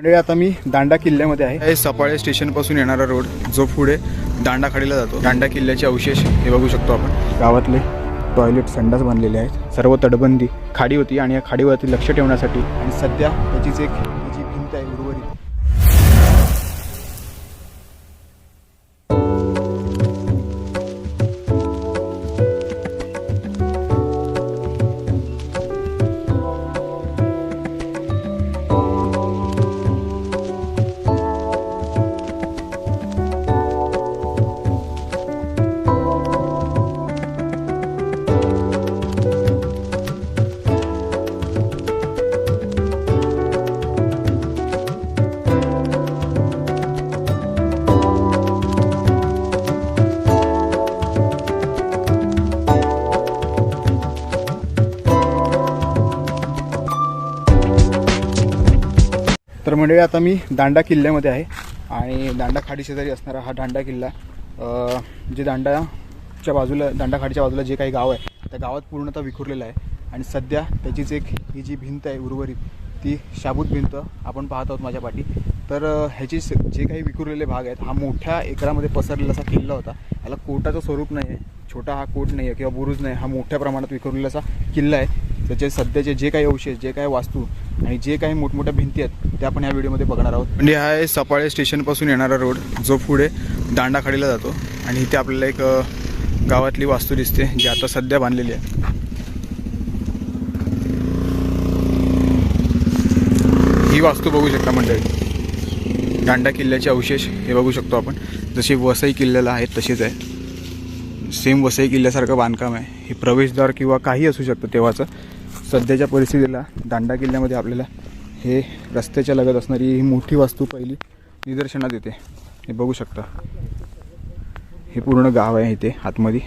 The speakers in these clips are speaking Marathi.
म्हणजे आता मी दांडा किल्ल्यामध्ये आहे. हे सफाळे स्टेशनपासून येणारा रोड जो पुढे दांडा खाडीला जातो. दांडा किल्ल्याचे अवशेष हे बघू शकतो आपण. गावातले टॉयलेट संडास बांधलेले आहेत. सर्व तटबंदी खाडी होती आणि या खाडीवरती लक्ष ठेवण्यासाठी आणि सध्या त्याचीच एक जी भिंत आहे उर्वरित. तर मंडळी आता मी दांडा किल्ल्यामध्ये आहे आणि दांडा खाडी शेजारी असणारा हा दांडा किल्ला जे दांडाच्या बाजूला दांडा खाडीच्या बाजूला जे काही गाव आहे त्या गावात पूर्णतः विखुरलेलं आहे. आणि सध्या त्याचीच एक ही जी भिंत आहे उर्वरित ती शाबूत भिंत आपण पाहत आहोत माझ्या पाठी. तर ह्याची स- जे काही विखुरलेले भाग आहेत हा मोठ्या एकरामध्ये पसरलेला असा किल्ला होता. याला कोटाचं स्वरूप नाही आहे छोटा हा कोट नाही आहे किंवा बुरुज नाही हा मोठ्या प्रमाणात विखुरलेला असा किल्ला आहे. त्याचे सध्याचे जे काही अवशेष जे काही वास्तू आणि जे काही मोठमोठ्या भिंती आहेत त्या आपण या व्हिडिओमध्ये बघणार आहोत. म्हणजे हा आहे सपाळे स्टेशनपासून येणारा रोड जो पुढे दांडाखाडीला जातो. आणि इथे आपल्याला एक गावातली वास्तू दिसते जी आता सध्या बांधलेली आहे. ही वास्तू बघू शकता मंडळी. दांडा किल्ल्याचे अवशेष हे बघू शकतो आपण. जसे वसई किल्ल्याला आहेत तसेच आहे. सेम वसई किल्ल्यासारखं बांधकाम आहे. हे प्रवेशद्वार किंवा काही असू शकतं तेव्हाचं. सध्याच्या परिस्थितीला दांडा किल्ल्यामध्ये आपल्याला हे रस्त्याच्या लगत असणारी ही मोठी वास्तू पहिली निदर्शनात येते. हे बघू शकता. हे पूर्ण गाव आहे इथे आतमध्ये.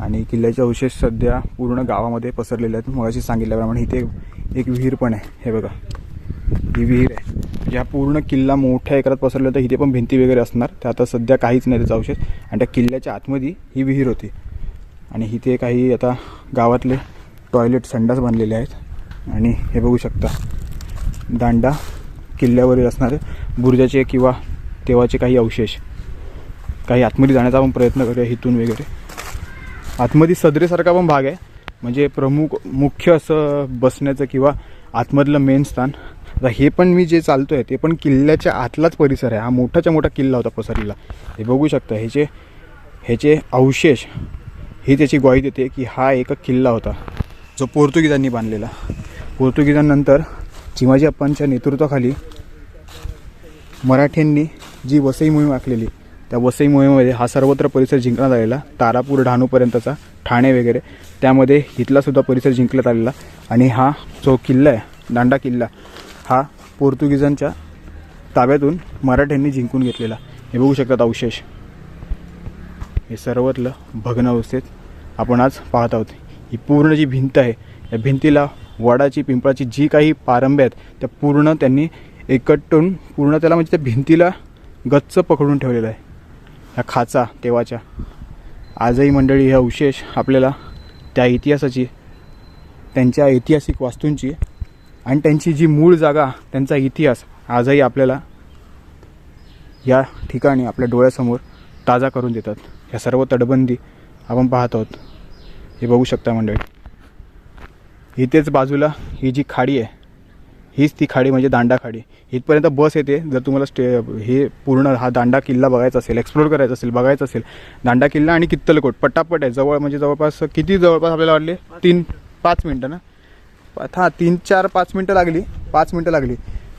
आणि किल्ल्याचे अवशेष सध्या पूर्ण गावामध्ये पसरलेले आहेत. मगाशी सांगितल्याप्रमाणे इथे एक विहीर पण आहे. हे बघा. ही विहीर आहे. म्हणजे ज्या पूर्ण किल्ला मोठ्या एकरात पसरला तर इथे पण भिंती वगैरे असणार. त्या आता सध्या काहीच नाही त्याचा अवशेष. आणि त्या किल्ल्याच्या आतमध्ये ही विहीर होती. आणि इथे काही आता गावातले टॉयलेट संडास बांधलेले आहेत. आणि हे बघू शकता दांडा किल्ल्यावरील असणारे बुर्जाचे किंवा तेव्हाचे काही अवशेष. काही आतमध्ये जाण्याचा आपण प्रयत्न करूया इथून वगैरे. आतमध्ये सदरेसारखा पण भाग आहे. म्हणजे प्रमुख मुख्य असं बसण्याचं किंवा आतमधलं मेन स्थान. आता हे पण मी जे चालतो आहे ते पण किल्ल्याच्या आतलाच परिसर आहे. हा मोठाच्या मोठा किल्ला होता पसरलेला. हे बघू शकता ह्याचे ह्याचे अवशेष ही त्याची ग्वाही देते की हा एक किल्ला होता. जो पोर्तुगीजांनी बांधलेला. पोर्तुगीजांनंतर चिमाजी अप्पांच्या नेतृत्वाखाली मराठ्यांनी जी वसई मोहीम आखलेली त्या वसई मोहिमेमध्ये हा सर्वत्र परिसर जिंकण्यात आलेला तारापूर डहाणूपर्यंतचा ठाणे वगैरे त्यामध्ये इथलासुद्धा परिसर जिंकण्यात आलेला आणि हा जो किल्ला आहे दांडा किल्ला हा पोर्तुगीजांच्या ताब्यातून मराठ्यांनी जिंकून घेतलेला. हे बघू शकतात अवशेष. हे सर्वातलं भग्न अवस्थेत आपण आज पाहत आहोत. ही पूर्ण जी भिंत आहे या भिंतीला वडाची पिंपळाची जी काही पारंब्या आहेत त्या पूर्ण त्यांनी एकटून पूर्ण त्याला म्हणजे त्या भिंतीला गच्च पकडून ठेवलेलं आहे. ह्या खाचा तेव्हाच्या. आजही मंडळी हे अवशेष आपल्याला त्या इतिहासाची त्यांच्या ऐतिहासिक वास्तूंची आणि त्यांची जी मूळ जागा त्यांचा इतिहास आजही आपल्याला या ठिकाणी आपल्या डोळ्यासमोर ताजा करून देतात. ह्या सर्व तटबंदी आपण पाहत आहोत. हे बघू शकता मंडळी. इथेच बाजूला ही जी खाडी आहे हीच ती खाडी म्हणजे दांडा खाडी. इथपर्यंत बस येते जर तुम्हाला स्टे हे पूर्ण हा दांडा किल्ला बघायचा असेल एक्सप्लोर करायचा असेल बघायचं असेल दांडा किल्ला आणि कित्तलकोट पटापट आहे. जवळ म्हणजे जवळपास किती जवळपास आपल्याला वाटले? तीन पाच मिनटं ना? हां तीन चार पाच मिनटं लागली पाच मिनटं लागली.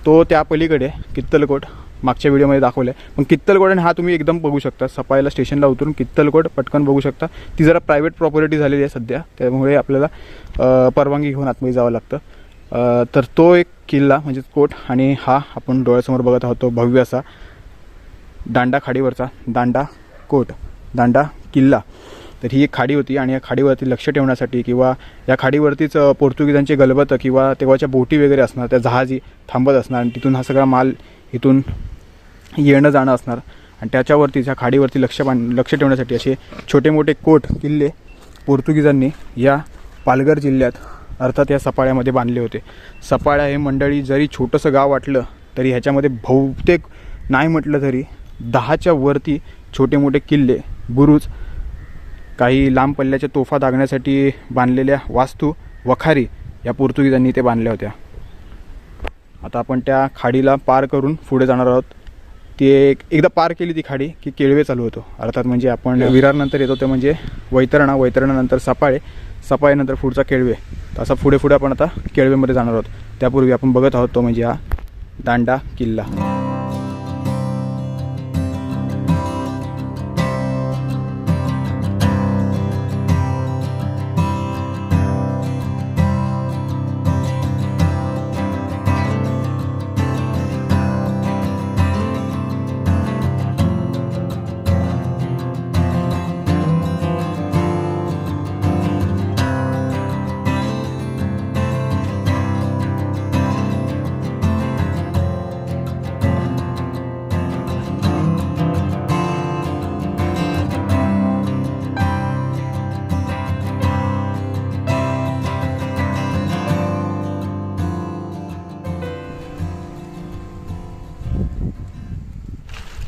तो त्या पलीकडे कित्तलकोट मागच्या व्हिडिओमध्ये दाखवलं आहे पण कित्तलकोट आणि हा तुम्ही एकदम बघू शकता. सफाईला स्टेशनला उतरून कित्तलकोट पटकन बघू शकता. ती जरा प्रायव्हेट प्रॉपर्टी झालेली आहे सध्या. त्यामुळे आपल्याला परवानगी घेऊन आतमध्ये जावं लागतं. तर तो एक किल्ला म्हणजे कोट आणि हा आपण डोळ्यासमोर बघत आहोत तो भव्य असा दांडा खाडीवरचा दांडा कोट दांडा किल्ला. तर ही एक खाडी होती आणि या खाडीवरती लक्ष ठेवण्यासाठी किंवा या खाडीवरतीच पोर्तुगीजांची पोर्तुगीजांचे गलबत किंवा तेव्हाच्या बोटी वगैरे असणार त्या जहाजी थांबत असणार आणि तिथून हा सगळा माल इथून येणं जाणं असणार. आणि त्याच्यावरतीच ह्या खाडीवरती लक्ष बांध लक्ष ठेवण्यासाठी असे छोटे मोठे कोट किल्ले पोर्तुगीजांनी या पालघर जिल्ह्यात अर्थात या सपाळ्यामध्ये बांधले होते. सपाळ्या हे मंडळी जरी छोटंसं गाव वाटलं तरी ह्याच्यामध्ये बहुतेक नाही म्हटलं तरी दहाच्या वरती छोटे मोठे किल्ले बुरुज काही लांब पल्ल्याच्या तोफा दागण्यासाठी बांधलेल्या वास्तू वखारी या पोर्तुगीजांनी ते बांधल्या होत्या. आता आपण त्या खाडीला पार करून पुढे जाणार आहोत. ती एक एकदा पार केली ती खाडी की केळवे चालू होतो. अर्थात म्हणजे आपण विरारनंतर येतो ते म्हणजे वैतरणा वैतरणानंतर सपाळे सपाळेनंतर पुढचा केळवे. तर असा पुढे पुढे आपण आता केळवेमध्ये जाणार आहोत. त्यापूर्वी आपण बघत आहोत तो म्हणजे हा दांडा किल्ला.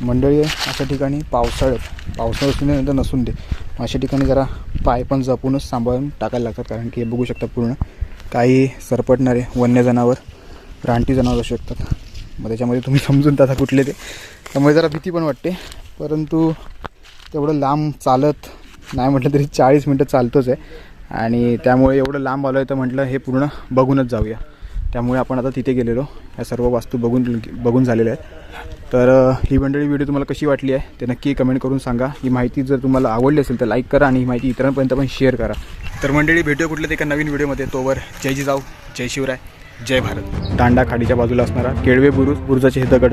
मंडळी अशा ठिकाणी पावसाळ्यात पावसाळ्यानंतर नसून दे. अशा ठिकाणी जरा पाय पण जपूनच सांभाळून टाकायला लागतात कारण की हे बघू शकता पूर्ण. काही सरपटणारे वन्य जनावर रानटी जनावर असू शकतात. मग त्याच्यामध्ये तुम्ही समजून जाता कुठले ते. त्यामुळे जरा भीती पण वाटते. परंतु तेवढं लांब चालत नाही म्हटलं तरी चाळीस मिनटं चालतोच आहे. आणि त्यामुळे एवढं लांब आलो आहे तर म्हटलं हे पूर्ण बघूनच जाऊया. त्यामुळे आपण आता तिथे गेलेलो. या सर्व वास्तू बघून बघून झालेल्या आहेत. तर ही मंडळी व्हिडिओ तुम्हाला कशी वाटली आहे ते नक्की कमेंट करून सांगा. ही माहिती जर तुम्हाला आवडली असेल तर लाईक करा आणि ही माहिती इतरांपर्यंत पण शेअर करा. तर मंडळी भेटूया कुठल्या एका नवीन व्हिडिओमध्ये. तोवर जय जिजाऊ जय शिवराय जय भारत. दांडा खाडीच्या बाजूला असणारा केळवे बुरुज बुरुजाचे हे दगड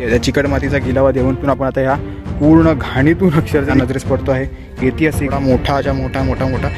या चिकट मातीचा गिलावा देऊन पण आपण आता ह्या पूर्ण घाणीतून अक्षरशः नजरेस पडतो आहे. ऐतिहासिक हा मोठा अशा मोठा मोठा मोठा.